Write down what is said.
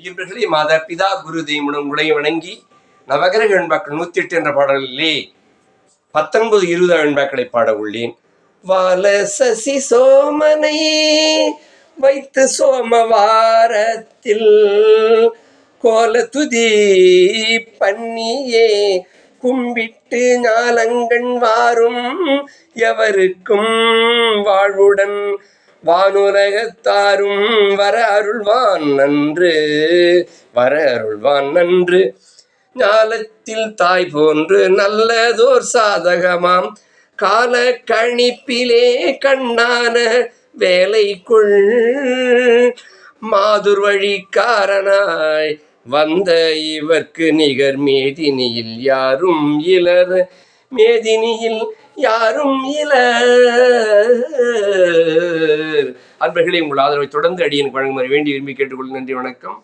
இவர்களே மாத பிதா குரு தெய்வனும் உடைய வணங்கி நவகிரக வெண்பாக்கள் நூத்தி எட்டு என்ற பாடலிலே பத்தொன்பது இருபது வெண்பாக்களை பாட உள்ளேன். வால சசி சோமனை வைத்து சோமவாரத்தில் கோல துதி பண்ணியே கும்பிட்டு ஞாலங்கண் வாரும் எவருக்கும் வாழ்வுடன் வானுரகத்தாரும் வர அருள்வான் நன்று வர அருள்வான் நன்று ஞாலத்தில் தாய் போன்று நல்லதோர் சாதகமாம். கால கணிப்பிலே கண்ணான வேலைக்குள் மாதுர் வழிக்காரனாய் வந்த இவர்க்கு நிகர் மேதினியில் யாரும் இலர். மேதினியில் யாரும் இலர். அன்பர்களே உங்கள் ஆதரவை தொடர்ந்து அடியனுக்கு வழங்குமாறு வேண்டி விரும்பி கேட்டுக்கொள்ள நன்றி வணக்கம்.